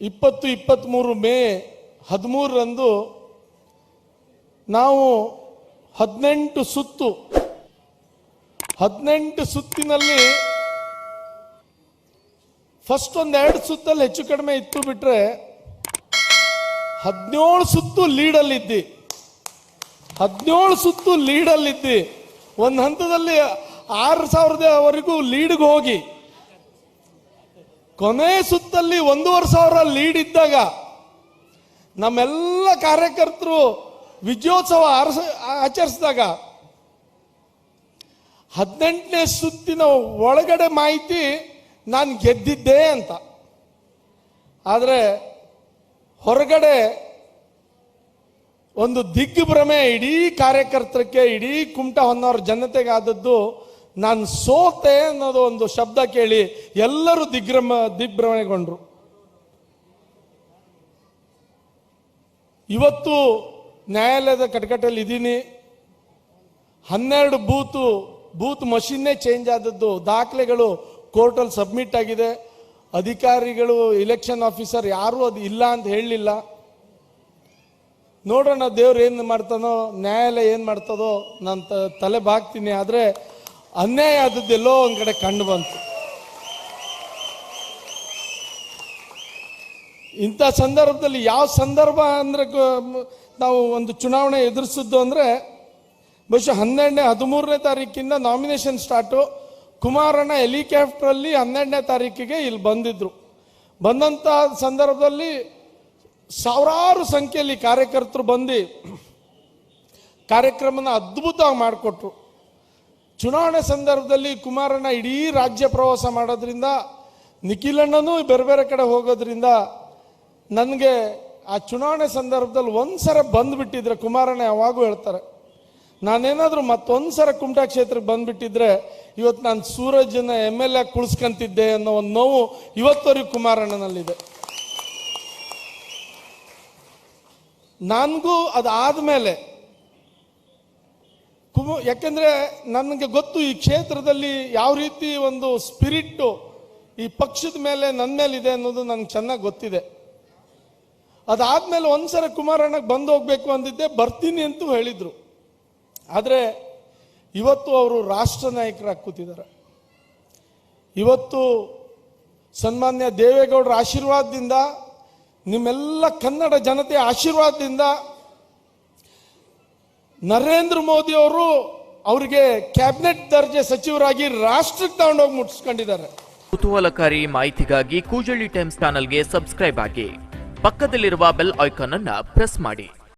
ಇಪ್ಪತ್ತು ಇಪ್ಪತ್ತ್ಮೂರು ಮೇ ಹದಿಮೂರರಂದು ನಾವು ಹದಿನೆಂಟು ಸುತ್ತು, ಹದಿನೆಂಟು ಸುತ್ತಿನಲ್ಲಿ ಫಸ್ಟ್ ಒಂದೆರಡು ಸುತ್ತಲ್ಲಿ ಹೆಚ್ಚು ಕಡಿಮೆ ಇತ್ತು ಬಿಟ್ರೆ ಹದಿನೇಳು ಸುತ್ತು ಲೀಡಲ್ಲಿದ್ದಿ ಹದಿನೇಳು ಸುತ್ತು ಲೀಡಲ್ಲಿದ್ದಿ ಒಂದು ಹಂತದಲ್ಲಿ ಆರು ಸಾವಿರದವರೆಗೂ ಲೀಡ್ಗೆ ಹೋಗಿ. ಕೊನೆ ಸುತ್ತಲ್ಲಿ ಒಂದೂವರೆ ಸಾವಿರ ಲೀಡ್ ಇದ್ದಾಗ ನಮ್ಮೆಲ್ಲ ಕಾರ್ಯಕರ್ತರು ವಿಜಯೋತ್ಸವ ಆರಸ, ಆಚರಿಸಿದಾಗ ಹದಿನೆಂಟನೇ ಸುತ್ತಿನ ಒಳಗಡೆ ಮಾಹಿತಿ ನಾನು ಗೆದ್ದಿದ್ದೆ ಅಂತ. ಆದರೆ ಹೊರಗಡೆ ಒಂದು ದಿಗ್ಭ್ರಮೆ ಇಡೀ ಕಾರ್ಯಕರ್ತರಕ್ಕೆ ಇಡೀ ಕುಮಟ ಹೊನ್ನವರ ಜನತೆಗೆ ಆದದ್ದು ನಾನು ಸೋತೆ ಅನ್ನೋದು ಒಂದು ಶಬ್ದ ಕೇಳಿ ಎಲ್ಲರೂ ದಿಗ್ರಮ, ದಿಗ್ಭ್ರಮಣೆಗೊಂಡ್ರು. ಇವತ್ತು ನ್ಯಾಯಾಲಯದ ಕಟಕಟಲ್ಲಿ ಇದ್ದೀನಿ. ಹನ್ನೆರಡು ಬೂತು, ಬೂತ್ ಮಷಿನ್ನೇ ಚೇಂಜ್ ಆದದ್ದು. ದಾಖಲೆಗಳು ಕೋರ್ಟಲ್ಲಿ ಸಬ್ಮಿಟ್ ಆಗಿದೆ. ಅಧಿಕಾರಿಗಳು ಇಲೆಕ್ಷನ್ ಆಫೀಸರ್ ಯಾರೂ ಅದು ಇಲ್ಲ ಅಂತ ಹೇಳಲಿಲ್ಲ. ನೋಡೋಣ ದೇವ್ರು ಏನು ಮಾಡ್ತಾನೋ, ನ್ಯಾಯಾಲಯ ಏನು ಮಾಡ್ತದೋ, ನಾನು ತಲೆ ಬಾಗ್ತೀನಿ. ಆದರೆ ಅನ್ಯಾಯ ಆದದ್ದೆಲ್ಲೋ ಒಂದು ಕಡೆ ಕಂಡು ಬಂತು. ಇಂಥ ಸಂದರ್ಭದಲ್ಲಿ ಯಾವ ಸಂದರ್ಭ ಅಂದರೆ ನಾವು ಒಂದು ಚುನಾವಣೆ ಎದುರಿಸಿದ್ದು ಅಂದರೆ ಬಹುಶಃ ಹನ್ನೆರಡನೇ, ಹದಿಮೂರನೇ ತಾರೀಕಿಂದ ನಾಮಿನೇಷನ್ ಸ್ಟಾರ್ಟು ಕುಮಾರಣ್ಣ ಹೆಲಿಕಾಪ್ಟ್ರಲ್ಲಿ ಹನ್ನೆರಡನೇ ತಾರೀಕಿಗೆ ಇಲ್ಲಿ ಬಂದಿದ್ರು. ಬಂದಂಥ ಸಂದರ್ಭದಲ್ಲಿ ಸಾವಿರಾರು ಸಂಖ್ಯೆಯಲ್ಲಿ ಕಾರ್ಯಕರ್ತರು ಬಂದು ಕಾರ್ಯಕ್ರಮನ ಅದ್ಭುತವಾಗಿ ಮಾಡಿಕೊಟ್ರು. ಚುನಾವಣೆ ಸಂದರ್ಭದಲ್ಲಿ ಕುಮಾರಣ್ಣ ಇಡೀ ರಾಜ್ಯ ಪ್ರವಾಸ ಮಾಡೋದ್ರಿಂದ ನಿಖಿಲಣ್ಣನೂ ಬೇರೆ ಬೇರೆ ಕಡೆ ಹೋಗೋದ್ರಿಂದ ನನಗೆ ಆ ಚುನಾವಣೆ ಸಂದರ್ಭದಲ್ಲಿ ಒಂದ್ಸರ ಬಂದುಬಿಟ್ಟಿದ್ರೆ ಕುಮಾರಣ್ಣ ಯಾವಾಗೂ ಹೇಳ್ತಾರೆ. ನಾನೇನಾದರೂ ಮತ್ತೊಂದು ಸಲ ಕುಮಟಾ ಕ್ಷೇತ್ರಕ್ಕೆ ಬಂದುಬಿಟ್ಟಿದ್ರೆ ಇವತ್ತು ನಾನು ಸೂರಜ್ನ ಎಂ ಎಲ್ ಎ ಕುಳಿಸ್ಕೊಂತಿದ್ದೆ ಅನ್ನೋ ಒಂದು ನೋವು ಇವತ್ತವರೆಗೂ ಕುಮಾರಣ್ಣನಲ್ಲಿದೆ. ನನಗೂ ಅದಾದಮೇಲೆ ಕುಮ ಯಾಕೆಂದ್ರೆ ನನಗೆ ಗೊತ್ತು ಈ ಕ್ಷೇತ್ರದಲ್ಲಿ ಯಾವ ರೀತಿ ಒಂದು ಸ್ಪಿರಿಟ್ಟು ಈ ಪಕ್ಷದ ಮೇಲೆ ನನ್ನ ಮೇಲೆ ಇದೆ ಅನ್ನೋದು ನನಗೆ ಚೆನ್ನಾಗಿ ಗೊತ್ತಿದೆ. ಅದಾದಮೇಲೆ ಒಂದ್ಸಲ ಕುಮಾರಣ್ಣಗೆ ಬಂದು ಹೋಗಬೇಕು ಅಂದಿದ್ದೆ, ಬರ್ತೀನಿ ಅಂತೂ ಹೇಳಿದ್ರು. ಆದರೆ ಇವತ್ತು ಅವರು ರಾಷ್ಟ್ರ ನಾಯಕರಾಗಿ ಕೂತಿದ್ದಾರೆ. ಇವತ್ತು ಸನ್ಮಾನ್ಯ ದೇವೇಗೌಡರ ಆಶೀರ್ವಾದದಿಂದ ನಿಮ್ಮೆಲ್ಲ ಕನ್ನಡ ಜನತೆಯ ಆಶೀರ್ವಾದದಿಂದ ನರೇಂದ್ರ ಮೋದಿ ಅವರು ಅವರಿಗೆ ಕ್ಯಾಬಿನೆಟ್ ದರ್ಜೆ ಸಚಿವರಾಗಿ ರಾಷ್ಟ್ರಕ್ಕೆ ತಗೊಂಡೋಗಿ ಮುಟ್ಸ್ಕೊಂಡಿದ್ದಾರೆ ಕುತೂಹಲಕಾರಿ ಮಾಹಿತಿಗಾಗಿ ಕೂಜಳ್ಳಿ ಟೈಮ್ಸ್ ಚಾನಲ್ಗೆ ಸಬ್ಸ್ಕ್ರೈಬ್ ಆಗಿ. ಪಕ್ಕದಲ್ಲಿರುವ ಬೆಲ್ ಐಕಾನ್ ಅನ್ನ ಪ್ರೆಸ್ ಮಾಡಿ.